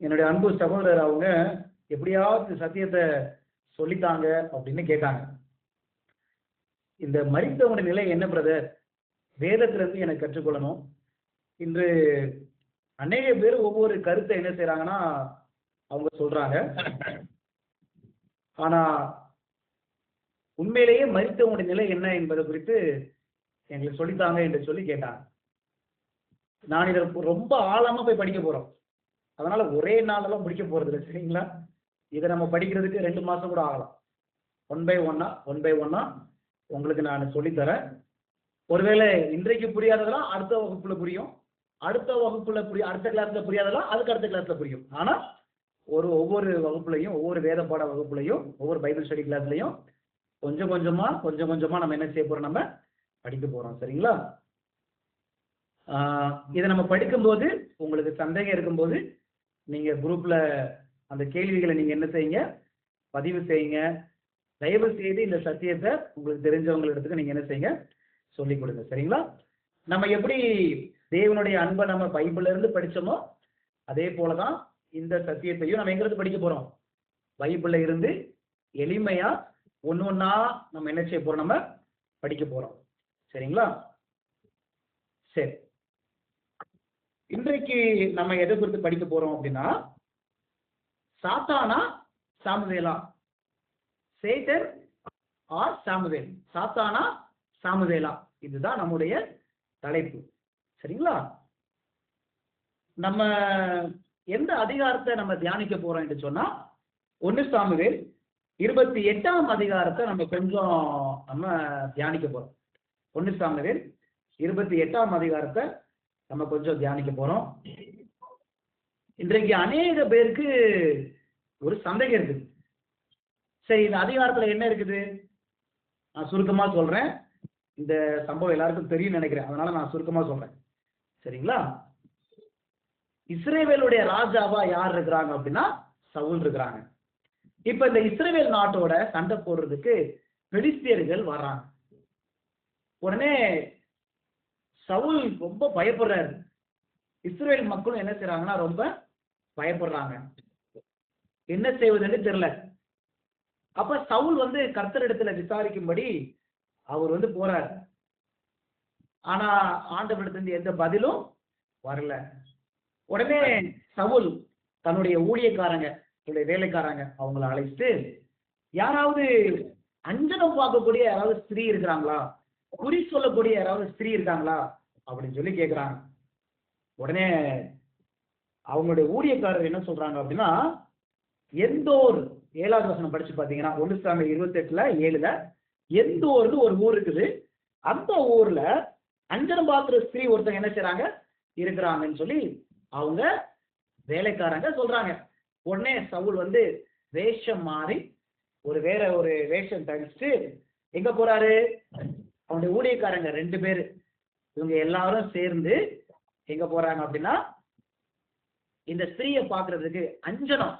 என்னுடைய அன்பு சகோதரர் அவங்க எப்படியாவது சத்தியத்தை சொல்லித்தாங்க அப்படின்னு கேட்டாங்க. இந்த மறித்தவனுடைய நிலை என்ன பிரதர் வேதத்திலிருந்து எனக்கு கற்றுக்கொள்ளணும். இன்று அநேக பேர் ஒவ்வொரு கருத்தை என்ன செய்யறாங்கன்னா அவங்க சொல்றாங்க. ஆனா உண்மையிலேயே மறித்தவனுடைய நிலை என்ன என்பதை குறித்து எங்களுக்கு சொல்லித்தாங்க என்று சொல்லி கேட்டாங்க. நான் இதை ரொம்ப ஆழமா போய் படிக்க போறோம். அதனால ஒரே நாளெல்லாம் முடிக்க போறது இல்லை சரிங்களா? இதை நம்ம படிக்கிறதுக்கு ரெண்டு மாசம் கூட ஆகலாம். ஒன் பை ஒன்னா ஒன் பை ஒன்னா உங்களுக்கு நான் சொல்லித்தரேன். ஒருவேளை இன்றைக்கு புரியாததெல்லாம் அடுத்த வகுப்புல புரியும். அடுத்த வகுப்புல புரிய அடுத்த கிளாஸ்ல புரியாததெல்லாம் அதுக்கு அடுத்த கிளாஸ்ல புரியும். ஆனா ஒரு ஒவ்வொரு வகுப்புலையும் ஒவ்வொரு வேத பாட வகுப்புலையும் ஒவ்வொரு பைபிள் ஸ்டடி கிளாஸ்லையும் கொஞ்சம் கொஞ்சமா கொஞ்சம் கொஞ்சமா நம்ம என்ன செய்ய போறோம்? நம்ம படிக்க போறோம் சரிங்களா? இதை நம்ம படிக்கும்போது உங்களுக்கு சந்தேகம் இருக்கும்போது நீங்க குரூப்ல அந்த கேள்விகளை நீங்க என்ன செய்யுங்க? பதிவு செய்யுங்க. தயவு செய்து இந்த சத்தியத்தை உங்களுக்கு தெரிஞ்சவங்களிடத்துக்கு நீங்க என்ன செய்யுங்க? சொல்லிக் கொடுங்க. சரிங்களா? நம்ம எப்படி தேவனுடைய அன்பை நம்ம பைபிள்ல இருந்து படிச்சோமோ அதே போலதான் இந்த சத்தியத்தையும் நம்ம எங்கிருந்து படிக்க போறோம்? பைபிள்ல இருந்து எளிமையா ஒன்று ஒன்றா நம்ம என்ன செய்ய போறோம்? நம்ம படிக்க போறோம். சரிங்களா? சரி. இன்றைக்கு நம்ம எதை குறித்து படிக்க போறோம் அப்படின்னா சாத்தானா சாமுவேலா? சேட்டர் ஆர் சாமுவேல்? சாத்தானா சாமுவேலா? இதுதான் நம்முடைய தலைப்பு. சரிங்களா? நம்ம எந்த அதிகாரத்தை நம்ம தியானிக்க போறோம் என்று சொன்னா ஒன்னு சாமுவேல் இருபத்தி எட்டாம் அதிகாரத்தை நம்ம கொஞ்சம் நம்ம தியானிக்க போறோம். ஒன்னு சாமுவேல் இருபத்தி எட்டாம் அதிகாரத்தை நம்ம கொஞ்சம் தியானிக்க போறோம். இன்றைக்கு அநேக பேருக்கு ஒரு சந்தேகம் இருக்குது. சரி இந்த அதிகாரத்துல என்ன இருக்குது? நான் சுருக்கமா சொல்றேன். இந்த சம்பவம் எல்லாருக்கும் தெரியும் நினைக்கிறேன். அதனால நான் சுருக்கமா சொல்றேன். சரிங்களா? இஸ்ரேவேலுடைய ராஜாவா யார் இருக்கிறாங்க அப்படின்னா சவுல் இருக்கிறாங்க. இப்ப இந்த இஸ்ரேவேல் நாட்டோட சண்டை போடுறதுக்கு பெலிஸ்தியர்கள் வர்றாங்க. உடனே சவுல் ரொம்ப பயப்படுறாரு. இஸ்ரேல் மக்களும் என்ன செய்யறாங்கன்னா ரொம்ப பயப்படுறாங்க. என்ன செய்வதுன்னு தெரியல. அப்ப சவுல் வந்து கர்த்தரிடத்துல விசாரிக்கும்படி அவர் வந்து போறார். ஆனா ஆண்டவரிடத்துல எந்த பதிலும் வரல. உடனே சவுல் தன்னுடைய ஊழியக்காரங்க தன்னுடைய வேலைக்காரங்க அவங்கள அழைச்சிட்டு யாராவது அஞ்சனம் பார்க்கக்கூடிய யாராவது ஸ்திரீ இருக்கிறாங்களா? குறி சொல்லக்கூடிய யாராவது ஸ்திரீ இருக்காங்களா? அப்படின்னு சொல்லி கேட்குறாங்க உடனே அவங்களுடைய ஊழியக்காரர் என்ன சொல்றாங்க அப்படின்னா எந்த ஒரு ஏழாவது வசனம் படிச்சு பார்த்தீங்கன்னா ஒன்று சாமி இருபத்தெட்டில் ஏழுல எந்த ஊர்னு ஒரு ஊர் இருக்குது. அந்த ஊர்ல அஞ்சனம் பாத்திர ஸ்திரீ ஒருத்தங்க என்ன செய்கிறாங்க இருக்கிறாங்கன்னு சொல்லி அவங்க வேலைக்காரங்க சொல்றாங்க. உடனே சவுல் வந்து வேஷம் மாறி ஒரு வேற ஒரு வேஷம் தரிச்சுட்டு எங்க போறாரு? அவனுடைய ஊழியக்காரங்க ரெண்டு பேரு. இவங்க எல்லாரும் சேர்ந்து எங்க போறாங்க அப்படின்னா இந்த ஸ்திரீயை பாக்குறதுக்கு அஞ்சனம்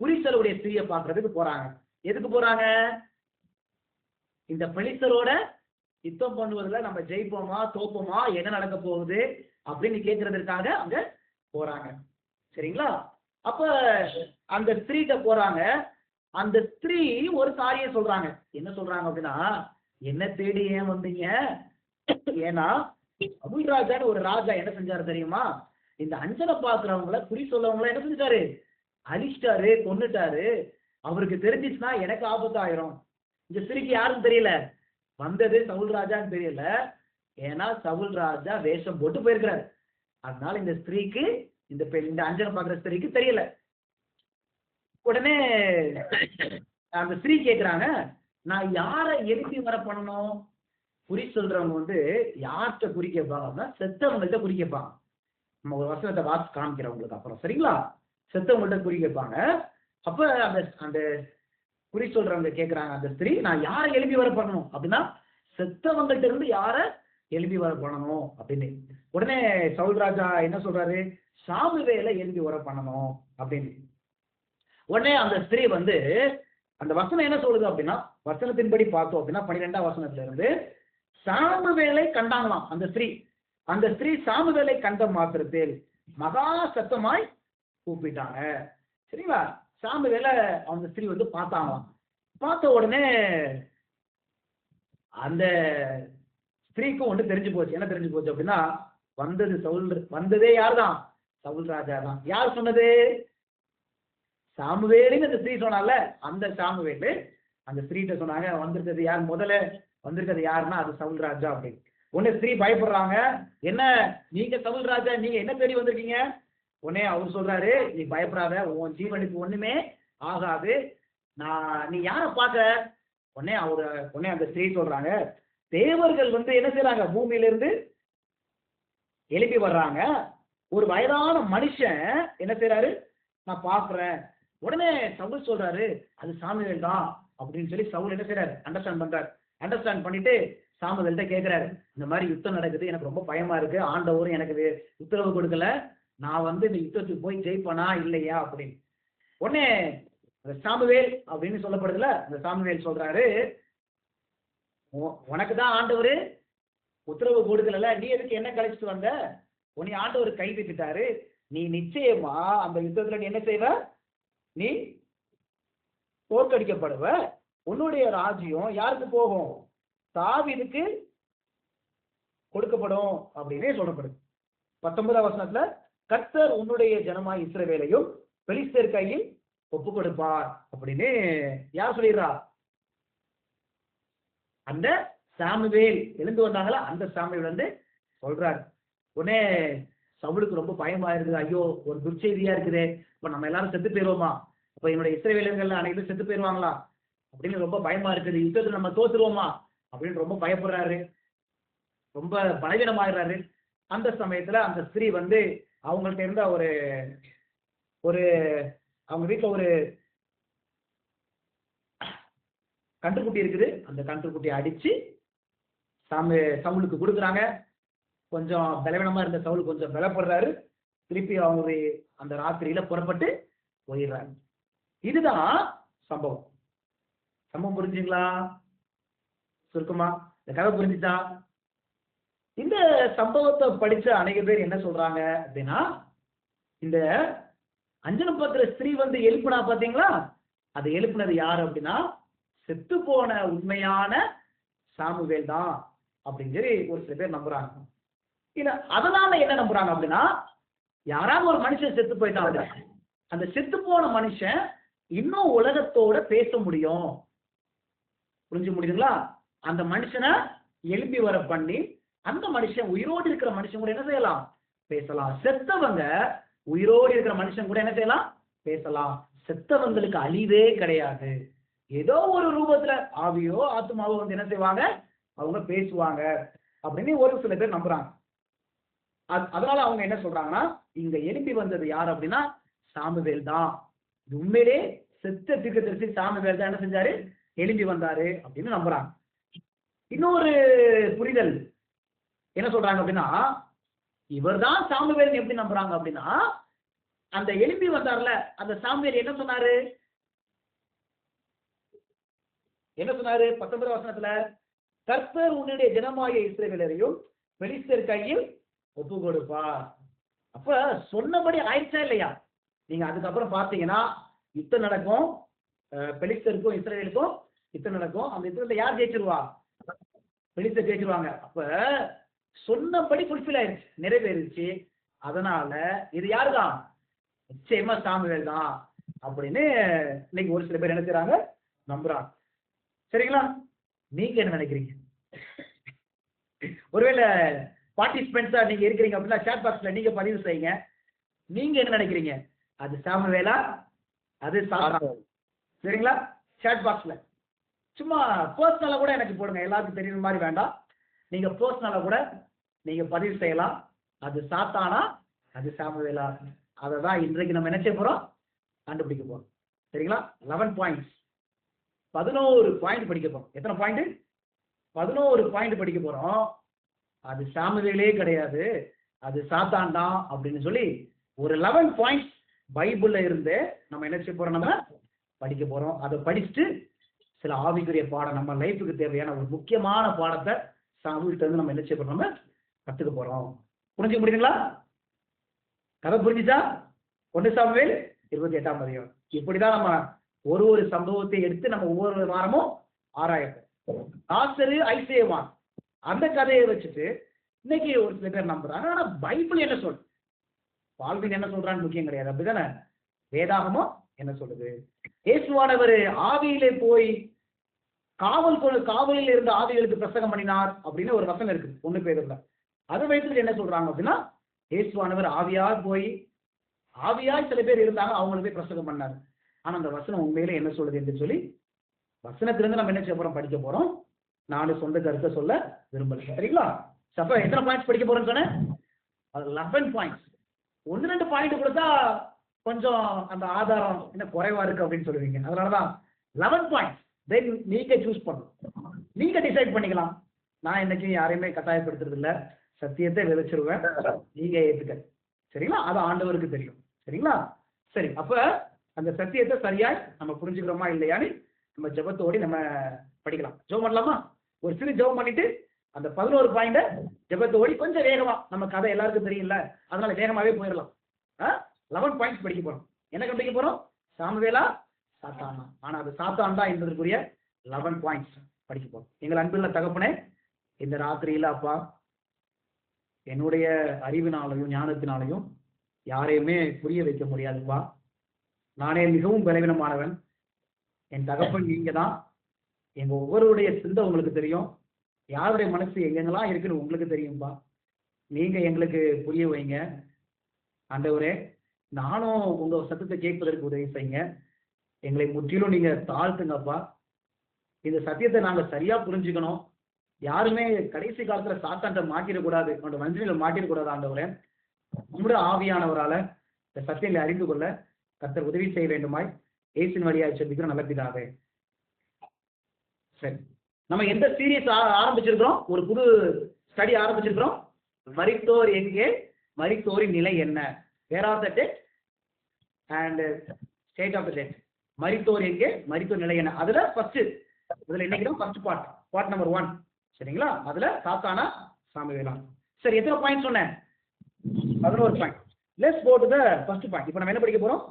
புரிசலுடைய ஸ்திரீயை பாக்குறதுக்கு போறாங்க. எதுக்கு போறாங்க? இந்த பெலிசரோட யுத்தம் பண்ணுவதுல நம்ம ஜெயிப்போமா தோப்போமா என்ன நடக்க போகுது அப்படின்னு கேட்கறதுக்காக அங்க போறாங்க. சரிங்களா? அப்ப அந்த ஸ்திரீட்ட போறாங்க. அந்த ஸ்திரீ ஒரு காரியம் சொல்றாங்க. என்ன சொல்றாங்க அப்படின்னா என்ன தேடி ஏன் வந்தீங்க? ஏன்னா அபுல் ராஜான்னு ஒரு ராஜா என்ன செஞ்சாரு தெரியுமா? இந்த அஞ்சனை பாக்குறவங்கள குறி சொல்லவங்கள என்ன செஞ்சாரு? அழிச்சிட்டாரு கொன்னுட்டாரு. அவருக்கு தெரிஞ்சிச்சுன்னா எனக்கு ஆபத்தாயிரும் இந்த ஸ்திரீக்கு யாருன்னு தெரியல? வந்தது சவுல் ராஜான்னு தெரியல. ஏன்னா சவுல் ராஜா வேஷம் போட்டு போயிருக்கிறாரு. அதனால இந்த ஸ்திரீக்கு இந்த இந்த அஞ்சனை பாக்குற ஸ்திரீக்கு தெரியல. உடனே அந்த ஸ்திரீ கேக்குறாங்க நான் யாரை எழுப்பி வர பண்ணணும்? குறி சொல்றவங்க வந்து யார்கிட்ட குறி அப்படின்னா செத்தவங்கள்ட்ட குறி கேட்பாங்க. நம்ம ஒரு வசனத்தை வாசி காமிக்கிறோம் உங்களுக்கு அப்புறம். சரிங்களா? செத்தவங்கள்ட்ட குறி கேட்பாங்க. அப்ப அந்த அந்த குறி சொல்றவங்க கேக்குறாங்க அந்த ஸ்திரீ நான் யாரை எழுப்பி வர பண்ணணும்? அப்படின்னா செத்தவங்கள்ட்ட இருந்து யாரை எழுப்பி வர பண்ணணும்? அப்படின்னு. உடனே சவுல் ராஜா என்ன சொல்றாரு? சாமுவேலை எழுப்பி வர பண்ணணும். அப்படின்னு. உடனே அந்த ஸ்திரீ வந்து அந்த வசனம் என்ன சொல்லுது அப்படின்னா வசனத்தின்படி பார்த்தோம் அப்படின்னா பன்னிரெண்டாம் வசனத்துல இருந்து சாமுவேலை கண்டாங்களாம். அந்த ஸ்திரீ. அந்த ஸ்திரீ சாமுவேலை கண்ட மாத்திரத்தில் மகா சத்தமாய் கூப்பிட்டாங்க. சரிங்களா? சாமுவேல அந்த ஸ்திரீ வந்து பார்த்தாங்களாம். பார்த்த உடனே அந்த ஸ்திரீக்கும் ஒன்று தெரிஞ்சு போச்சு. என்ன தெரிஞ்சு போச்சு அப்படின்னா வந்தது சவுல் வந்ததே யார்தான்? சவுல் ராஜா தான். யார் சொன்னது? சாமுவேலுன்னு அந்த ஸ்திரீ சொன்னால அந்த சாமுவேலு அந்த ஸ்திரீட்ட சொன்னாங்க வந்திருக்கிறது யார்? முதல்ல வந்திருக்கிறது யாருன்னா அது சவுல் ராஜா அப்படின்னு. உடனே ஸ்திரீ பயப்படுறாங்க. என்ன? நீங்க சவுல் ராஜா நீங்க என்ன தேடி வந்திருக்கீங்க? உடனே அவர் சொல்றாரு நீ பயப்படாத உன் ஜீவனுக்கு ஒண்ணுமே ஆகாது. நான் நீ யாரை பார்க்க? உடனே அவரு உடனே அந்த ஸ்திரீ சொல்றாங்க. தேவர்கள் வந்து என்ன செய்யறாங்க பூமியிலிருந்து எழுப்பி வர்றாங்க. ஒரு வயதான மனுஷன் என்ன செய்யறாரு நான் பாக்குறேன் உடனே சவுல் சொல்றாரு அது சாமுவேல் தான். அப்படின்னு சொல்லி சவுல் என்ன செய்யறாரு அண்டர்ஸ்டாண்ட் பண்றாரு. அண்டர்ஸ்டாண்ட் பண்ணிட்டு சாமுவேல்கிட்ட கேட்குறாரு இந்த மாதிரி யுத்தம் நடக்குது எனக்கு ரொம்ப பயமா இருக்கு. ஆண்டவரும் எனக்கு உத்தரவு கொடுக்கல. நான் வந்து இந்த யுத்தத்துக்கு போய் ஜெயிப்பனா இல்லையா அப்படின்னு. உடனே சாமுவேல் அப்படின்னு சொல்லப்படுதுல அந்த சாமுவேல் சொல்றாரு உனக்கு தான் ஆண்டவர் உத்தரவு கொடுக்கல நீ எதுக்கு என்ன கழிச்சிட்டு வந்த? உன்னை ஆண்டவர் கை விட்டுட்டாரு நீ நிச்சயமா அந்த யுத்தத்துல நீ என்ன செய்வ? நீ தோற்கடிக்கப்படுவ. உன்னுடைய ராஜ்யம் யாருக்கு போகும்? தாவிதுக்கு கொடுக்கப்படும் அப்படின்னே சொல்லப்படுது. பத்தொன்பதாம் வசனத்துல கர்த்தர் உன்னுடைய ஜனமாய் இஸ்ரவேலையும் பெலிஸ்தர் கையில் ஒப்பு கொடுப்பார் அப்படின்னு யார் சொல்லிடுறா? அந்த சாமுவேல். எழுந்து வந்தாங்களா? அந்த சாமுவேல் வந்து சொல்றாரு. உடனே சவுளுக்கு ரொம்ப பயமா இருக்குது ஐயோ ஒரு துர்ச்செய்தியா இருக்குது. இப்ப நம்ம எல்லாரும் செத்து போயிருவோமா? இப்ப என்னுடைய இஸ்ரவேலர்கள் அனைவரும் செத்து போயிருவாங்களா? அப்படின்னு ரொம்ப பயமா இருக்குது. யுத்தத்தில் நம்ம தோத்துருவோமா? அப்படின்னு ரொம்ப பயப்படுறாரு. ரொம்ப பலவீனமாயிடுறாரு. அந்த சமயத்துல அந்த ஸ்திரீ வந்து அவங்கள்ட்ட இருந்த ஒரு ஒரு அவங்க வீட்டுல ஒரு கன்றுக்குட்டி இருக்குது. அந்த கன்றுக்குட்டியை அடிச்சு சாமி சவுலுக்கு கொடுக்குறாங்க. கொஞ்சம் பலவீனமா இருந்த சவுல் கொஞ்சம் பலப்படுறாரு. திருப்பி அவங்க அந்த ராத்திரியில புறப்பட்டு போயிடுறாங்க இதுதான் சம்பவம். சம்பவம் புரிஞ்சுங்களா சுருக்கமா. இந்த கதை புரிஞ்சுச்சா இந்த சம்பவத்தை படிச்ச அநேக பேர் என்ன சொல்றாங்க அப்படின்னா இந்த அஞ்சனம் பத்திர ஸ்திரீ வந்து எழுப்புனா பாத்தீங்களா? அதை எழுப்புனது யாரு அப்படின்னா செத்து போன உண்மையான சாமுவேல் தான் அப்படின்னு சொல்லி ஒரு சில பேர் நம்புறாங்க. இல்ல அதனால என்ன நம்புறாங்க அப்படின்னா யாராவது ஒரு மனுஷன் செத்து போயிட்டான் அந்த செத்து போன மனுஷன் இன்னும் உலகத்தோட பேச முடியும். புரிஞ்சு முடியுதுங்களா? அந்த மனுஷனை எழுப்பி வர பண்ணி அந்த மனுஷன் உயிரோடு இருக்கிற மனுஷன் கூட என்ன செய்யலாம்? பேசலாம். செத்தவங்க உயிரோடு இருக்கிற மனுஷன் கூட என்ன செய்யலாம்? பேசலாம். செத்தவங்களுக்கு அழிவே கிடையாது. ஏதோ ஒரு ரூபத்துல ஆவியோ ஆத்மாவோ வந்து என்ன செய்வாங்க? அவங்க பேசுவாங்க அப்படின்னு ஒரு சில பேர் நம்புறாங்க. அது- அதனால அவங்க என்ன சொல்றாங்கன்னா இங்க எழுப்பி வந்தது யார் அப்படின்னா சாமுவேல் தான். உண்மையிலே செத்த தீர்க்கதரிசி சாமுவேல் தான் என்ன செஞ்சாரு? எழும்பி வந்தாரு அப்படின்னு நம்புறாங்க. இன்னொரு புரிதல் என்ன சொல்றாங்க அப்படின்னா இவர்தான் சாமுவேல் எப்படி நம்புறாங்க அப்படின்னா அந்த எழுப்பி வந்தார்ல அந்த சாமுவேல் என்ன சொன்னாரு? என்ன சொன்னாரு? பத்தொன்பது வசனத்துல கர்த்தர் உன்னுடைய ஜனமாய இஸ்ரவேலரையும் பெலிஸ்தர் கையில் ஒப்பு கொடுப்பார். அப்ப சொன்னபடி ஆயிடுச்சா இல்லையா? நீங்க அதுக்கப்புறம் பார்த்தீங்கன்னா யுத்தம் நடக்கும் பெலிஸ்தருக்கும் இஸ்ரேலுக்கும் யுத்தம் நடக்கும். அந்த யுத்தத்துல யார் ஜெயிச்சிருவா? பெலிஸ்தர் ஜெயிச்சிருவாங்க. அப்ப சொன்னபடி ஃபுல்ஃபில் ஆயிருச்சு. நிறைவேறிச்சு அதனால இது யாருதான் நிச்சயமா சாமுவேல் தான் அப்படின்னு இன்னைக்கு ஒரு சில பேர் என்ன செய்றாங்க நம்புறாங்க. சரிங்களா? நீங்க என்ன நினைக்கிறீங்க? ஒருவேளை பார்ட்டிசிபென்ட்ஸா நீங்க இருக்கிறீங்க அப்படின்னா chat பாக்ஸ்ல நீங்க பதிவு செய்யுங்க. நீங்க என்ன நினைக்கிறீங்க? அது சாமுவேலா? அது சாத்தான் சரிங்களா? chat பாக்ஸ்ல சும்மா பர்சனலாக கூட எனக்கு போடுங்க. எல்லாருக்கும் தெரியுற மாதிரி வேண்டாம். நீங்கள் பர்சனலாக கூட நீங்கள் பதிவு செய்யலாம். அது சாத்தானா? அது சாமுவேலா? அதை தான் இன்றைக்கு நம்ம என்ன செய்ய போகிறோம் கண்டுபிடிக்க போகிறோம் சரிங்களா? லெவன் பாயிண்ட்ஸ் பதினோரு பாயிண்ட் படிக்க போகிறோம் எத்தனை பாயிண்ட்டு பதினோரு பாயிண்ட் படிக்க போகிறோம் அது சாமுவேலே கிடையாது. அது சாத்தான் தான் அப்படின்னு சொல்லி ஒரு லெவன் பாயிண்ட்ஸ் பைபிளில் இருந்து நம்ம என்ன செய்ய போகிறோம் நம்ம படிக்க போகிறோம் அதை படிச்சுட்டு சில ஆவிக்குரிய பாடம் நம்ம லைஃபுக்கு தேவையான ஒரு முக்கியமான பாடத்தை சாமுகிட்ட இருந்து நம்ம என்ன செய்ய போறோம்? நம்ம கத்துக்க போறோம். புரிஞ்சுக்க முடியுங்களா? கதை புரிஞ்சுச்சா? ஒன்று சாமுவேல் இருபத்தி எட்டாம் அதிகாரம். இப்படிதான் நம்ம ஒரு ஒரு சம்பவத்தை எடுத்து நம்ம ஒவ்வொரு வாரமும் ஆராயப்போம். ஆசரு ஐசேவான் அந்த கதையை வச்சுட்டு இன்னைக்கு ஒரு சில பேர் நம்புறாங்க. ஆனா பைபிள் என்ன சொல்றது பால்வின் என்ன சொல்றான்னு முக்கியம் கிடையாது. அப்படிதானே? வேதாகமோ என்ன சொல்லுது? இயேசுவானவர் ஆவியிலே போய் காவல் கொள் காவலில் இருந்த ஆவிகளுக்கு பிரசங்கம் பண்ணினார் அப்படின்னு ஒரு வசனம் இருக்கு. ஒண்ணு பேருல அதை வைத்து என்ன சொல்றாங்க அப்படின்னா இயேசுவானவர் ஆவியா போய் ஆவியாய் சில பேர் இருந்தாங்க அவங்களுக்கு போய் பிரசங்கம் பண்ணார். ஆனா அந்த வசனம் உண்மையில என்ன சொல்லுது என்று சொல்லி வசனத்திலிருந்து நம்ம என்ன செய்ய போறோம்? படிக்க போறோம். நானும் சொந்த கருத்தை சொல்ல விரும்பல. சரிங்களா? சப்ப எத்தனை பாயிண்ட்ஸ் படிக்க போறேன்னு சொன்னேன்? லெவன் பாயிண்ட்ஸ் ஒன்று ரெண்டு பாயிண்ட் கொடுத்தா கொஞ்சம் அந்த ஆதாரம் என்ன குறைவா இருக்கு அப்படின்னு சொல்லுவீங்க. அதனாலதான் லெவன் பாயிண்ட்ஸ் தென் நீங்க சூஸ் பண்ணணும். நீங்க டிசைட் பண்ணிக்கலாம். நான் என்னைக்கும் யாரையுமே கட்டாயப்படுத்துறது இல்ல. சத்தியத்தை விதைச்சிருவேன். நீங்க ஏத்துக்க சரிங்களா? அது ஆண்டவருக்கு தெரியும். சரிங்களா? சரி அப்ப அந்த சத்தியத்தை சரியாய் நம்ம புரிஞ்சுக்கிறோமா இல்லையான்னு நம்ம ஜெபத்தோடி நம்ம படிக்கலாம். ஜெபம் பண்ணலாமா? ஒரு சிறு ஜெபம் பண்ணிட்டு அந்த பதினோரு பாயிண்ட ஜெபத்தோடி கொஞ்சம் வேகமா நம்ம கதை எல்லாருக்கும் தெரியும்ல. அதனால வேகமாவே போயிடலாம். லெவன் பாயிண்ட்ஸ் படிக்க போறோம். என்ன கண்டுபிடிக்க போறோம்? சாமுவேலா சாத்தானா? ஆனா அது சாத்தான் தான் என்பதற்குரிய லெவன் பாயிண்ட்ஸ் படிக்க போறோம். எங்கள் அன்புள்ள தகப்பனே இந்த ராத்திரியில அப்பா என்னுடைய அறிவினாலையும் ஞானத்தினாலையும் யாரையுமே புரிய வைக்க முடியாதுப்பா நானே மிகவும் பலவீனமானவன். என் தகப்பன் நீங்க தான் எங்க ஒவ்வொருடைய சிந்தை உங்களுக்கு தெரியும். யாருடைய மனசு எங்கெங்கெல்லாம் இருக்குன்னு உங்களுக்கு தெரியும்பா நீங்க எங்களுக்கு புரிய வைங்க. ஆண்டவரே நானும் உங்க சத்தத்தை கேட்பதற்கு உதவி செய்யுங்க. எங்களை முற்றிலும் நீங்க தாழ்த்துங்கப்பா. இந்த சத்தியத்தை நாங்க சரியா புரிஞ்சுக்கணும். யாருமே கடைசி காலத்துல சாத்தாண்ட மாட்டிடக்கூடாது அவனோட வஞ்சனையில மாட்டிடக்கூடாது ஆண்டவரே. உங்களுடைய ஆவியானவரால இந்த சத்தியங்களை அறிந்து கொள்ள கர்த்தர் உதவி செய்ய வேண்டுமாய். ஏசின் வழியாக செபிக்கிறோம் நல்ல பிதாவே. சரி. நம்ம எந்த சீரியஸ் ஆரம்பிச்சிருக்கிறோம்? ஒரு புது ஸ்டடி ஆரம்பிச்சிருக்கிறோம்? மரித்தோர் எங்கே? மரித்தோரின் நிலை என்ன? Where of the dead and state of the dead மரித்தோர் எங்கே? மரித்தோர் நிலை என்ன? அதுல ஃபர்ஸ்ட் இதுல இன்னைக்கு first part part number one சரிங்களா? அதுல சாத்தானா சாமிவேலா சரி எத்தனை பாயிண்ட் சொன்னேன்? பதினோரு point let's go to the first point இப்போ நம்ம என்ன படிக்க போறோம்?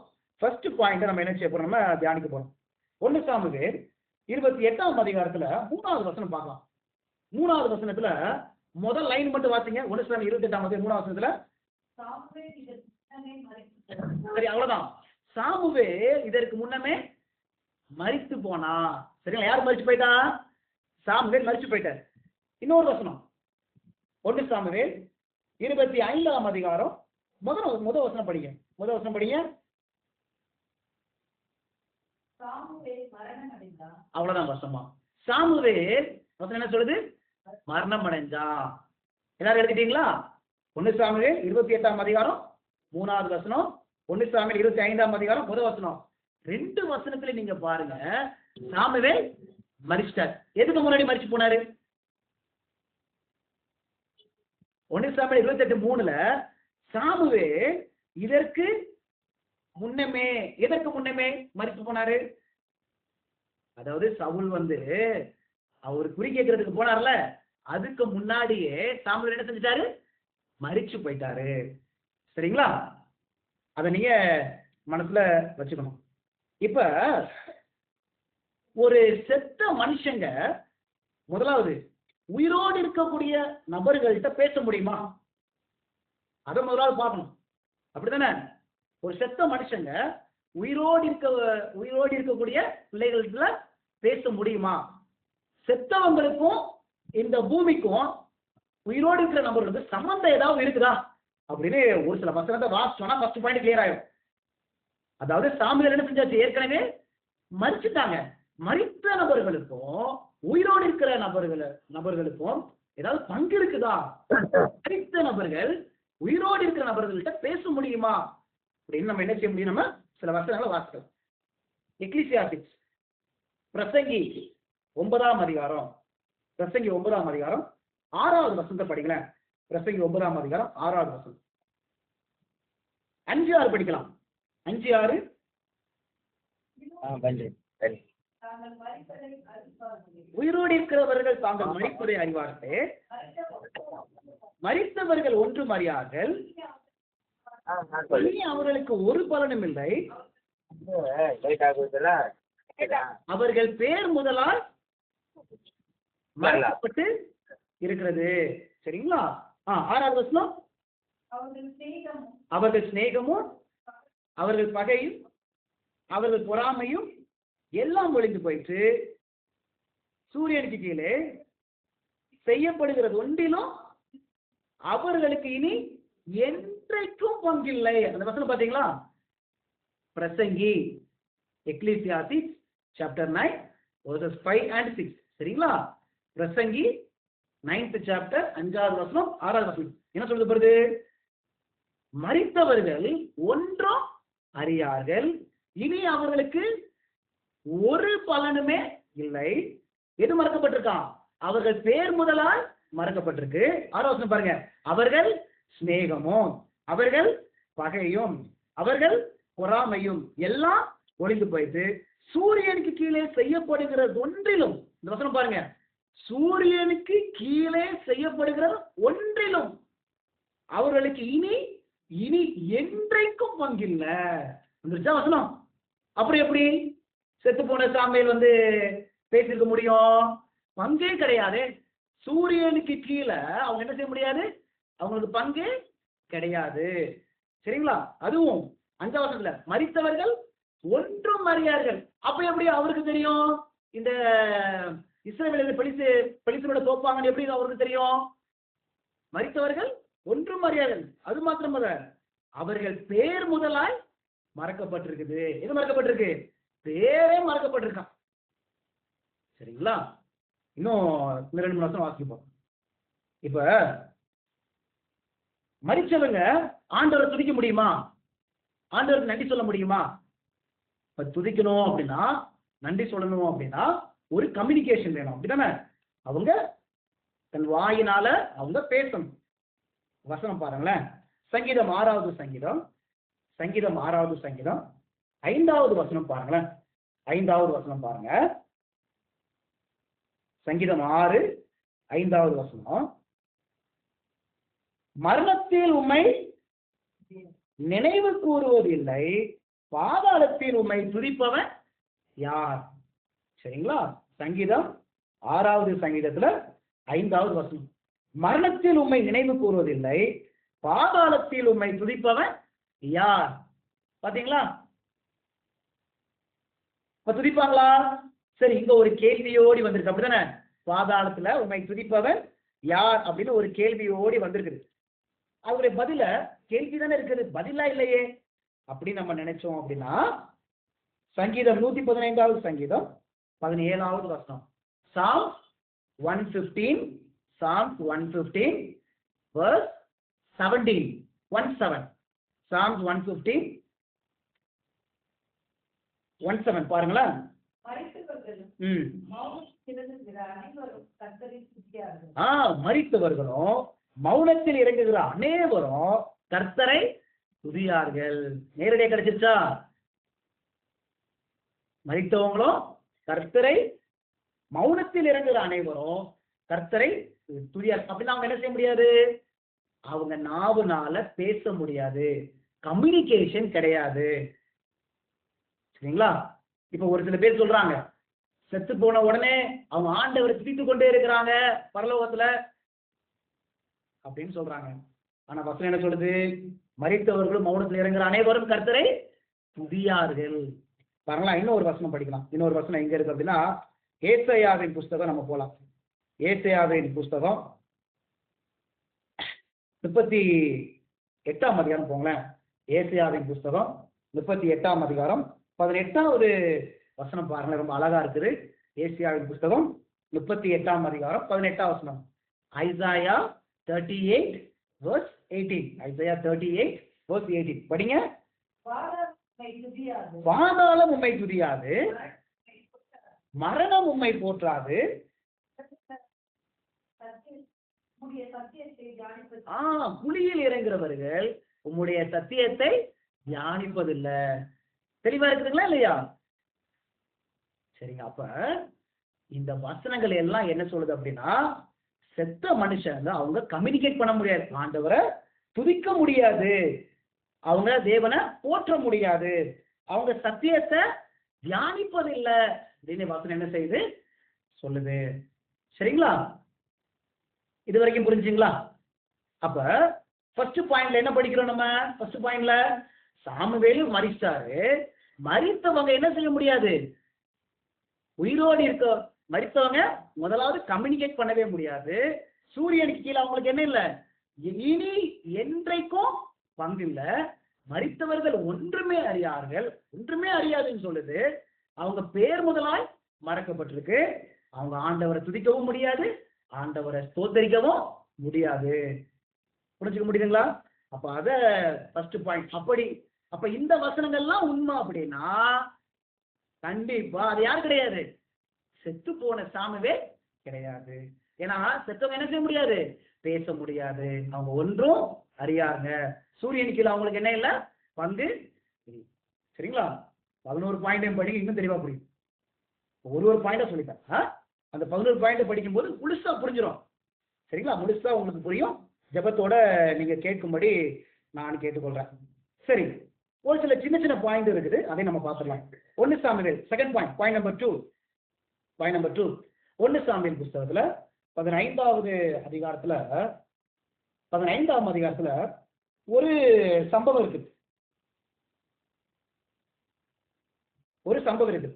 ஃபர்ஸ்ட் பாயிண்ட் நம்ம என்ன செய்ய போறோம்? நம்ம தியானிக்க போறோம். ஒன்று சாமுவேல் இருபத்தி எட்டாம் அதிகாரத்துல மூணாவது வசனம் பார்க்கலாம். மூணாவது வசனத்துல முதல் லைன் மட்டும் வாசிங்க. ஒன்று சாமி இருபத்தி எட்டாம் மூணாவது வசனத்துல. சரி அவ்வளவுதான். சாமுவே இதற்கு முன்னமே மரித்து போனா. சரிங்களா? யார் மரிச்சு போயிட்டா? சாமுவேல் மரிச்சு போயிட்டார். இன்னொரு வசனம். ஒன்று சாமுவேல் இருபத்தி ஐந்தாம் அதிகாரம் முதல் முதல் வசனம் படிங்க. முதல் வசனம் படிங்க. அவ்வளவுதான் வசமா. சாமுவேல் வசனம் என்ன சொல்லுது? மரணம் அடைஞ்சான் எல்லாரும் எழுதிட்டீங்களா? ஒன்னு சாமுவேல் இருபத்தி எட்டாம் அதிகாரம் மூணாவது வசனம். ஒன்னு சாமியில் இருபத்தி ஐந்தாம் அதிகாரம் முதல் வசனம். ரெண்டு வசனத்துல நீங்க பாருங்க. சாமுவேல் மறிச்சிட்டார் எதுக்கு முன்னாடி மறிச்சு போனாரு? ஒன்னு சாமுவேல் இருபத்தி எட்டு மூணுல சாமுவே இதற்கு முன்னமே எதற்கு முன்னமே மறித்து போனாரு? அதாவது சவுல் வந்து அவர் குறி கேட்கறதுக்கு போனார்ல அதுக்கு முன்னாடியே சாமுவேல் என்ன செஞ்சிட்டாரு? மறிச்சு போயிட்டாரு. சரிங்களா? அதை நீங்க மனசுல வச்சுக்கணும். இப்ப ஒரு செத்த மனுஷங்க முதலாவது உயிரோடு இருக்கக்கூடிய நபர்கள்ட்ட பேச முடியுமா? அதை முதலாவது பார்க்கணும். அப்படிதானே ஒரு செத்த மனுஷங்க உயிரோடு இருக்க உயிரோடு இருக்கக்கூடிய பிள்ளைகள்ல பேச முடியுமா? செத்தவங்களுக்கும் இந்த பூமிக்கும் உயிரோடு இருக்கிற நபர்களுக்கு சம்பந்தம் ஏதாவது இருக்குதா? அப்படின்னு ஒரு சில வசனத்தை வாசிச்சோம்னா ஃபர்ஸ்ட் பாயிண்ட் கிளியர் ஆயிடும் அதாவது சாமியில் என்ன செஞ்சாச்சு? ஏற்கனவே மறிச்சுட்டாங்க. மறித்த நபர்களுக்கும் உயிரோடு இருக்கிற நபர்கள் நபர்களுக்கும் ஏதாவது பங்கு இருக்குதா? மறித்த நபர்கள் உயிரோடு இருக்கிற நபர்கள்ட்ட பேச முடியுமா? அப்படின்னு நம்ம என்ன செய்ய முடியும்? நம்ம சில வசனங்களை வாசிக்கலாம். எக்லிசியாசிக்ஸ். பிரசங்கி ஒன்பதாம் அதிகாரம். பிரசங்கி ஒன்பதாம் அதிகாரம். ஆறாவது வசந்த படிங்களேன். பிரசங்கி ஒன்பதாம் அதிகாரம் ஆறாவது வசனம். அஞ்சு ஆறு படிக்கலாம். அஞ்சு ஆறு. உயிரோடு இருக்கிறவர்கள் தாங்கள் மறிப்பதை அறிவார்களே. மறித்தவர்கள் ஒன்றும் அறியார்கள் அவர்களுக்கு ஒரு பலனும் இல்லை. அவர்கள் பேர் முதலால் மறைக்கப்பட்டு இருக்கிறது. சரிங்களா? ஆறாவது வசனம். அவர்கள் சிநேகமும். அவர்கள் பகையும் அவர்கள் பொறாமையும் எல்லாம் ஒழிந்து போயிட்டு சூரியனுக்கு கீழே செய்யப்படுகிறது ஒன்றிலும் அவர்களுக்கு இனி என்றைக்கும் பங்கில்லை. அந்த வசனம் பாத்தீங்களா பிரசங்கி Ecclesiastes chapter nine five and six சரிங்களா? பிரசங்கி நைன்த் சாப்டர் அஞ்சாவது வசனம் ஆறாவது வசனம். என்ன சொல்லுது பாருது மறித்தவர்கள் ஒன்றும் அறியார்கள். இனி அவர்களுக்கு ஒரு பலனுமே இல்லை. எது மறக்கப்பட்டிருக்கான் அவர்கள் பேர் முதலால் மறக்கப்பட்டிருக்கு. ஆலோசனை பாருங்க. அவர்கள் சிநேகமும் அவர்கள் பகையும் அவர்கள் பொறாமையும் எல்லாம் ஒளிந்து போயிட்டு சூரியனுக்கு கீழே செய்யப்படுகிற ஒன்றிலும் இந்த வசனம் பாருங்க சூரியனுக்கு கீழே செய்யப்படுகிற ஒன்றிலும். அவர்களுக்கு இனி இனி என்றைக்கும் பங்கில்லை. வந்துருச்சா வசனம். அப்புறம் எப்படி? செத்து போன சாமியில் வந்து பேசியிருக்க முடியும்? பங்கே கிடையாது. சூரியனுக்கு கீழே அவங்க என்ன செய்ய முடியாது? அவங்களுக்கு பங்கு கிடையாது. சரிங்களா? அதுவும் அஞ்சாம் வசனத்துல மறித்தவர்கள் ஒன்றும் அறியார்கள் அப்ப எப்படி அவருக்கு தெரியும்? இந்த இஸ்ரேவேலர் பெலிசு பெலிசனோட தோப்பாங்கன்னு எப்படி அவருக்கு தெரியும்? மறித்தவர்கள் ஒன்றும் அறியாதல் அது மாத்திரமல்ல அவர்கள் பேர் முதலாய் மறக்கப்பட்டிருக்குது. எது மறக்கப்பட்டிருக்கு? பேரே மறக்கப்பட்டிருக்கான். சரிங்களா? இன்னும் ரெண்டு மூணு வருஷம் வாசிப்போம் இப்ப மறிச்சவங்க ஆண்டவரை துதிக்க முடியுமா? ஆண்டவருக்கு நன்றி சொல்ல முடியுமா? இப்ப துதிக்கணும் அப்படின்னா நன்றி சொல்லணும் அப்படின்னா ஒரு கம்யூனிகேஷன் வேணும் அப்படிதானே அவங்க தன் வாயினால அவங்க பேசணும். வசனம் பாருங்களேன். சங்கீதம் ஆறாவது சங்கீதம். சங்கீதம் ஆறாவது சங்கீதம். ஐந்தாவது வசனம் பாருங்களேன். ஐந்தாவது வசனம் பாருங்க. சங்கீதம் ஆறு ஐந்தாவது வசனம். மரணத்தில் உண்மை நினைவு கூறுவதில்லை பாதாளத்தில் உண்மை துதிப்பவன் யார்? சரிங்களா? சங்கீதம் ஆறாவது சங்கீதத்துல ஐந்தாவது வசனம். மரணத்தில் உண்மை நினைவு கூறுவதில்லை பாதாளத்தில் உண்மை துதிப்பவன் யார்? பாத்தீங்களா? இப்ப துதிப்பாங்களா? சரி இங்க ஒரு கேள்வியோடி வந்திருக்கு. அப்படிதானே பாதாளத்துல உண்மை துதிப்பவன் யார்? அப்படின்னு ஒரு கேள்வியோடி வந்திருக்குது. அவருடைய பதில கேள்வி தானே இருக்குது. பதிலா இல்லையே. அப்படின்னு நம்ம நினைச்சோம் அப்படின்னா சங்கீதம் நூத்தி பதினைந்தாவது சங்கீதம் பதினேழாவது வசனம். Psalm one fifteen psalm one fifteen verse seventeen one seven psalms one fifteen one seven பாருங்களேன். மறித்தவர்களும் மௌனத்தில் இறங்குகிற அனைவரும் கர்த்தரை துதியார்கள். நேரடியாக கிடைச்சிருச்சா? மறித்தவங்களும் கர்த்தரை மௌனத்தில் இறங்குற அனைவரும் கர்த்தரை துதியார் அப்படின்னா அவங்க என்ன செய்ய முடியாது? அவங்க நாவுனால பேச முடியாது. கம்யூனிகேஷன் கிடையாது. சரிங்களா? இப்ப ஒரு சில பேர் சொல்றாங்க செத்து போன உடனே அவங்க ஆண்டவரை துதித்து கொண்டே இருக்கிறாங்க பரலோகத்துல அப்படின்னு சொல்றாங்க. ஆனா வசனம் என்ன சொல்றது மறித்தவர்களும் மௌனத்தில் இறங்குற அனைவரும் கர்த்தரை துதியார்கள். பாருங்களா இன்னொரு வசனம் படிக்கலாம். இன்னொரு வசனம் எங்க இருக்கு அப்படின்னா ஏசையாவின் புஸ்தகம் நம்ம போலாம். ஏசையாவின் புஸ்தகம் முப்பத்தி எட்டாம் அதிகாரம் போங்களேன். ஏசையாவின் புஸ்தகம் முப்பத்தி எட்டாம் அதிகாரம். பதினெட்டாவது வசனம் பாருங்க ரொம்ப அழகா இருக்குது. ஏசியாவின் புஸ்தகம் முப்பத்தி எட்டாம் அதிகாரம் பதினெட்டாம் வசனம். Isaiah thirty eight verse eighteen Isaiah thirty eight verse eighteen படிங்க பாதாளம் உம்மை துதியாது. மரணம் உம்மை போற்றாது. ஆ குழியில் இறங்குறவர்கள் உம்முடைய சத்தியத்தை தியானிப்பதில்ல. தெளிவா இருக்குதுங்களா இல்லையா? சரிங்க அப்ப இந்த வசனங்கள் எல்லாம் என்ன சொல்லுது அப்படின்னா செத்த மனுஷங்க அவங்க கம்யூனிகேட் பண்ண முடியாது. ஆண்டவரை துதிக்க முடியாது. அவங்க தேவனை போற்ற முடியாது. அவங்க சத்தியத்தை தியானிப்பதில்லை. அப்படின்னு வாசனம் என்ன செய்யுது? சொல்லுது. சரிங்களா? இது வரைக்கும் புரிஞ்சுங்களா? அப்ப ஃபர்ஸ்ட் பாயிண்ட்ல என்ன படிக்கிறோம் நம்ம? ஃபர்ஸ்ட் பாயிண்ட்ல சாமுவேலு மறிச்சாரு மறித்தவங்க என்ன செய்ய முடியாது? உயிரோடு இருக்க மறித்தவங்க முதலாவது கம்யூனிகேட் பண்ணவே முடியாது. சூரியனுக்கு கீழே அவங்களுக்கு என்ன இல்லை? இனி என்றைக்கும் பங்கில்ல மறித்தவர்கள் ஒன்றுமே அறியார்கள் ஒன்றுமே அறியாதுன்னு சொல்லுது. அவங்க பேர் முதலாய் மறக்கப்பட்டிருக்கு. அவங்க ஆண்டவரை துதிக்கவும் முடியாது ஆண்டவரை ஸ்தோத்தரிக்கவும் முடியாது. புரிஞ்சுக்க முடியுதுங்களா? அப்ப அத ஃபர்ஸ்ட் பாயிண்ட் அப்படி அப்ப இந்த வசனங்கள்லாம் உண்மை அப்படின்னா கண்டிப்பா அது யார் கிடையாது? செத்து போன சாமவே கிடையாது. ஏன்னா செத்தவங்க என்ன செய்ய முடியாது? பேச முடியாது. அவங்க ஒன்றும் அறியாங்க. சூரியன் கீழே அவங்களுக்கு என்ன இல்லை? பங்கு சரிங்களா? பதினோரு பாயிண்ட் படிக்க இன்னும் தெளிவா புரியும். ஒரு ஒரு பாயிண்டா சொல்லிட்டேன். ஆ? அந்த பதினோரு பாயிண்ட் படிக்கும்போது முழுசா புரிஞ்சிடும் சரிங்களா? முழுசா உங்களுக்கு புரியும். ஜபத்தோட நீங்க கேட்கும்படி நான் கேட்டுக்கொள்றேன். சரி. ஒரு சில சின்ன சின்ன பாயிண்ட் இருக்குது. அதை நம்ம பார்த்துடலாம். ஒன்னு Samuel second point point number two point number two ஒன்னு சாமியல் புஸ்தகத்துல பதினைந்தாவது அதிகாரத்துல பதினைந்தாம் அதிகாரத்துல ஒரு சம்பவம் இருக்குது. ஒரு சம்பவம் இருக்குது.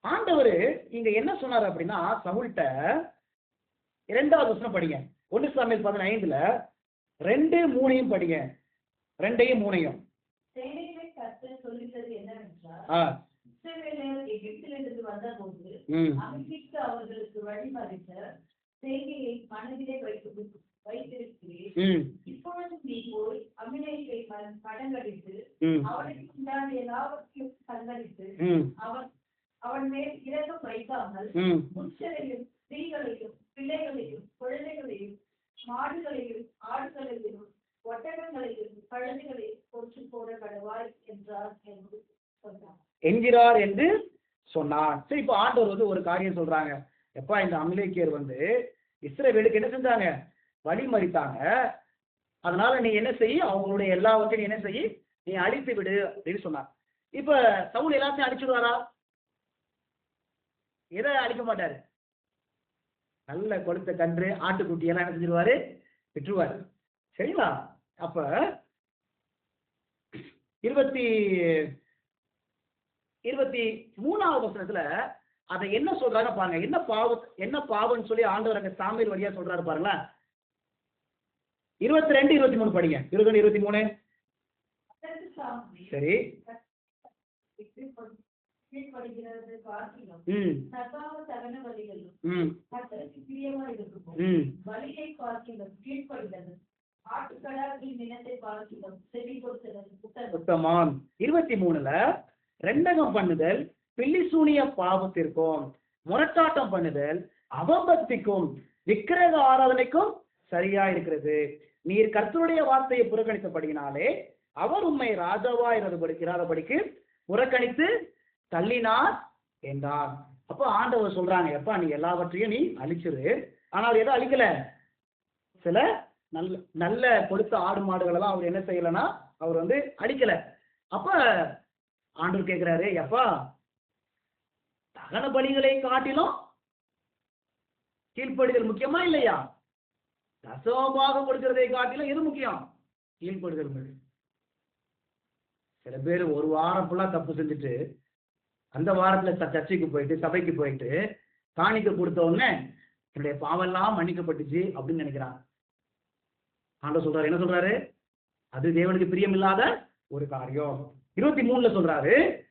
ஆண்டவர் இங்க என்ன சொன்னார் அப்படின்னா சவுல்ட்ட இரண்டாவது வசனம் படிங்க. ஒன்னு சாமியல் பதினைந்துல ரெண்டு மூணையும் படிங்க. ரெண்டையும் மூணையும். அவர்களுக்கு வழிமறித்த செய்தியை மனதிலே வைத்து வைத்திருக்கிறேன். இப்பொழுது நீ போய் அமிலேக்கை படங்கடித்து அவனுக்கு உண்டான எல்லாவற்றையும் ம். அவன் அவன் மேல் இரக்கம் வைக்காமல் புருஷரையும் ஸ்திரீகளையும் பிள்ளைகளையும் குழந்தைகளையும் மாடுகளையும் ஆடுகளையும் ஒட்டகங்களையும் கழுதைகளையும் கொன்று போட கடவாய் என்றார் என்று சொன்னார். என்கிறார் என்று சொன்னார். சரி இப்போ ஆண்டவர் வந்து ஒரு காரியம் சொல்றாங்க. எப்பா இந்த அமலேக்கியர் வந்து இஸ்ரவேலுக்கு என்ன செஞ்சாங்க? வழிமறித்தாங்க அதனால நீ என்ன செய்? அவங்களுடைய எல்லாவற்றையும் நீ என்ன செய்? நீ அழித்து விடு அப்படின்னு சொன்னார். இப்ப சவுல் எல்லாத்தையும் அழிச்சிடுவாரா எதை அழிக்க மாட்டாரு? நல்ல கொளுத்த கன்று ஆட்டுக்குட்டி எல்லாம் என்ன செஞ்சிருவாரு? விட்டுருவாரு. சரிங்களா? அப்ப இருபத்தி இருபத்தி மூணாவது வசனத்துல அதை என்ன சொல்றாங்க பாருங்க. என்ன பாவம் என்ன பாவம்னு சொல்லி ஆண்டவர் அங்க சாமியல் வழியா சொல்றாரு பாருங்களேன். இருபத்தி ரெண்டு இருபத்தி மூணு படிங்க இருபத்தி இருபத்தி மூணு சரி இருபத்தி மூணுல ரெண்டகம் பண்ணுதல் பில்லிசூனிய பாவத்திற்கும் முரட்டாட்டம் பண்ணுதல் அவபக்திக்கும் விக்கிரக ஆராதனைக்கும் சரியா இருக்கிறது நீர் கர்த்தருடைய வார்த்தையை புறக்கணித்தபடியினாலே அவர் உண்மை ராஜாவா இராதபடிக்கு புறக்கணித்து தள்ளினார் என்றார். அப்போ ஆண்டவர் சொல்றாங்க எப்பா நீ எல்லாவற்றையும் நீ அழிச்சிரு. ஆனால் எதை அழிக்கல? சில நல்ல நல்ல கொடுத்த ஆடு மாடுகள் எல்லாம் அவர் என்ன செய்யலைன்னா அவர் வந்து அழிக்கல. அப்ப ஆண்டவர் கேட்கிறாரு எப்பா தகன பலிகளை காட்டிலும் கீழ்ப்படுதல் முக்கியமா இல்லையா? தசமமாக கொடுக்கிறதை காட்டிலும் எது முக்கியம்? கீழ்ப்படுதல் சில பேர் ஒரு வாரம் ஃபுல்லாக தப்பு செஞ்சுட்டு அந்த வாரத்தில் ச- சர்ச்சைக்கு போயிட்டு சபைக்கு போயிட்டு காணிக்க கொடுத்த உடனே என்னுடைய பாவெல்லாம் மன்னிக்கப்பட்டுச்சு அப்படின்னு நினைக்கிறாங்க. ஆண்டவர் சொல்றாரு என்ன சொல்றாரு? அது தேவனுக்கு பிரியமில்லாத ஒரு காரியம். இருபத்தி மூணுல சொல்றாரு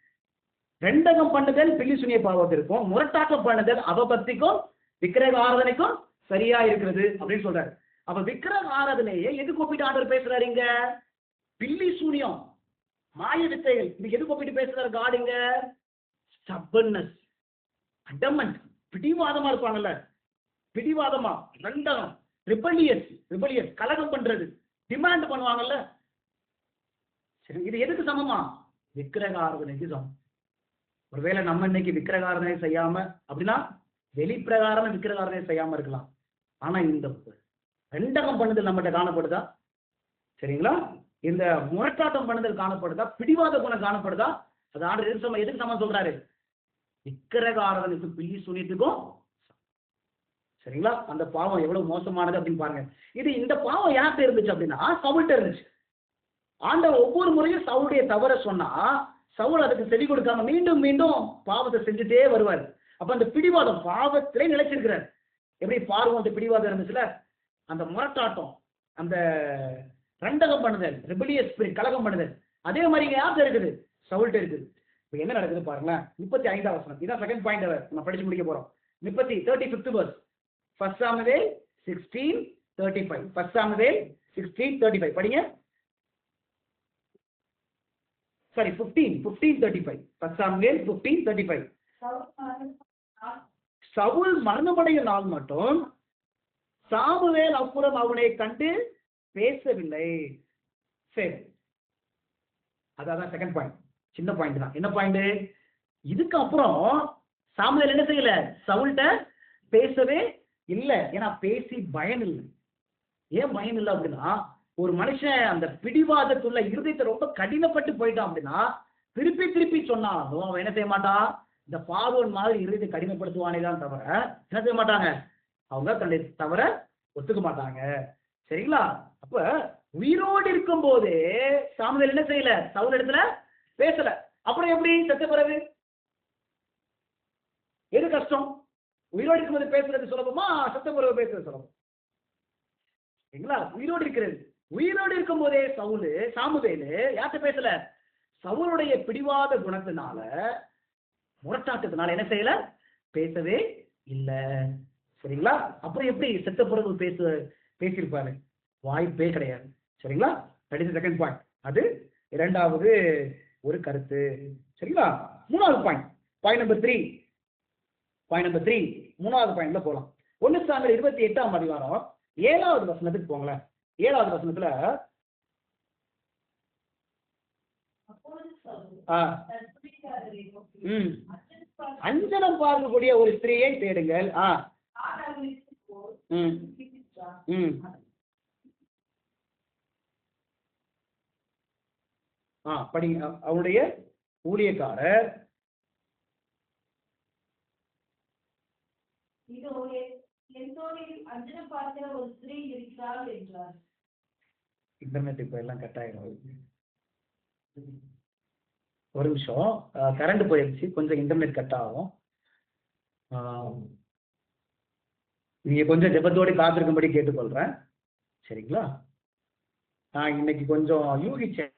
ரெண்டகம் பண்ணுதல் பில்லி சுனிய பாவத்திற்கும் முரட்டாட்டம் பண்ணுதல் அவபக்திக்கும் விக்கிரக ஆராதனைக்கும் சரியா இருக்கிறது அப்படின்னு சொல்றாரு. அப்ப விக்கிரக ஆராதனையை எதுக்கு ஒப்பிட்டு ஆண்டவர் பேசுறாரு இங்க? பில்லி சூனியம் மாய வித்தைகள். இது எதுக்கு ஒப்பிட்டு பேசுறாரு காடுங்க இங்க? ஸ்டப்பன்னஸ் அடமண்ட் பிடிவாதமா இருப்பாங்கல்ல. பிடிவாதமா ரெண்டகம் ரிபலியஸ் ரிபலியஸ் கலகம் பண்றது டிமாண்ட் பண்ணுவாங்கல்ல. சரி இது எதுக்கு சமமா? விக்கிரக ஆராதனைக்கு சமம். ஒருவேளை நம்ம இன்னைக்கு விக்கிரக ஆராதனை செய்யாம அப்படின்னா வெளிப்பிரகாரம் விக்கிரக ஆராதனை செய்யாம இருக்கலாம். ஆனா இந்த ரெண்டகம் பண்ணுதல் நம்மகிட்ட காணப்படுதா? சரிங்களா? இந்த முரட்டாட்டம் பண்ணுதல் காணப்படுதா? பிடிவாத குணம் காணப்படுதா? அது ஆண்டு எதுக்கு சம எதுக்கு சமம் சொல்றாரு? விக்கிரகாரனுக்கு பில்லி சுனியத்துக்கும் சரிங்களா? அந்த பாவம் எவ்வளவு மோசமானது அப்படின்னு பாருங்க. இது இந்த பாவம் யார்கிட்ட இருந்துச்சு அப்படின்னா சவுல்கிட்ட இருந்துச்சு. ஆண்டவர் ஒவ்வொரு முறையும் சவுடைய தவற சொன்னா சவுல் அதுக்கு செவி கொடுக்காம மீண்டும் மீண்டும் பாவத்தை செஞ்சுட்டே வருவார். அப்ப அந்த பிடிவாதம் பாவத்திலே நிலைச்சிருக்கிறார் எப்படி பார்வம் அந்த பிடிவாதம் இருந்துச்சுல? அந்த முரட்டாட்டம் அந்த ரண்டகம் பண்ணுதல் ரிபலியஸ் ஸ்பிரிட் கலகம் பண்ணுதல். அதே மாதிரி இங்க யார்கிட்ட இருக்குது? சவுல்ட்ட இருக்குது. இப்போ என்ன நடக்குது பாருங்களேன். முப்பத்தி ஐந்தாம் வசனம். இதான் செகண்ட் பாயிண்ட் அவர். நம்ம படிச்சு முடிக்க போறோம். முப்பத்தி thirty fifth first first Samuel sixteen thirty five first Samuel sixteen thirty five படிங்க. Sorry fifteen fifteen thirty five first Samuel fifteen thirty five Saul மரணமடையும் நாள் மட்டும் சாமுவேல் அப்புறம் அவனை கண்டு பேசவில்லை. சரி. அதான் செகண்ட் பாயிண்ட் சின்ன பாயிண்ட் தான். என்ன பாயிண்ட் இதுக்கு அப்புறம் சாமுவேல் என்ன செய்யல? சவுல்கிட்ட பேசவே இல்லை. ஏன்னா பேசி பயன் இல்லை ஏன் பயன் இல்லை அப்படின்னா ஒரு மனுஷன் அந்த பிடிவாதத்துள்ள இருதயத்தை ரொம்ப கடினப்பட்டு போயிட்டான் அப்படின்னா திருப்பி திருப்பி சொன்னாலும் அவன் என்ன செய்ய மாட்டான்? இந்த பார்வன் மாதிரி இருதயத்தை கடினப்படுத்துவானே தான் தவிர என்ன செய்ய மாட்டாங்க? அவங்க தன்னுடைய தவிர ஒத்துக்க மாட்டாங்க. சரிங்களா? அப்ப உயிரோடு இருக்கும் போதே சாமுவேல் என்ன செய்யல? சவுல் இடத்துல பேசல. அப்புறம் எப்படி? செத்த பிறகு? எது கஷ்டம்? உயிரோடு இருக்கும்போது பேசுறது சுலபமா? செத்த பிறகு பேசுறது சுலபம். சரிங்களா? உயிரோடு இருக்கிறது. உயிரோடு இருக்கும் போதே சவுலு சாமுவேலு யார்கிட்ட பேசல? சவுளுடைய பிடிவாத குணத்தினால முரட்டாட்டத்தினால என்ன செய்யல? பேசவே இல்லை. சரிங்களா? அப்புறம் எப்படி செத்த பிறகு பேச பேசியிருப்பாரு? வாய்ப்பே கிடையாது. சரிங்களா? தட் செகண்ட் பாயிண்ட் அது இரண்டாவது ஒரு கருத்து. சரிங்களா? மூணாவது point point number three point number three மூணாவது பாயிண்ட்ல போகலாம் ஒன்னு சாங்கல் இருபத்தி எட்டாம் அதிகாரம் ஏழாவது வசனத்துக்கு போங்களேன். ஏழாவது வசனத்துல அஞ்சனம் பார்க்கக்கூடிய ஒரு ஸ்திரீயை தேடுங்கள் ஆ ம் ம் ஆ படி அவருடைய ஊழியக்காரர் இதோ என்- எந்தோரில் அஞ்சனம் பார்க்கிற ஒரு ஸ்திரீ இருக்கிறாள் என்றார். இன்டர்நெட் இப்போ எல்லாம் கட் ஆகிடும் ஒரு நிமிஷம். கரண்ட் போயிடுச்சு கொஞ்சம் இன்டர்நெட் கட் ஆகும். நீங்கள் கொஞ்சம் ஜெபத்தோடு காத்திருக்கும்படி கேட்டுக்கொள்கிறேன் சரிங்களா? நான் இன்னைக்கு கொஞ்சம் யூகிச்சேன்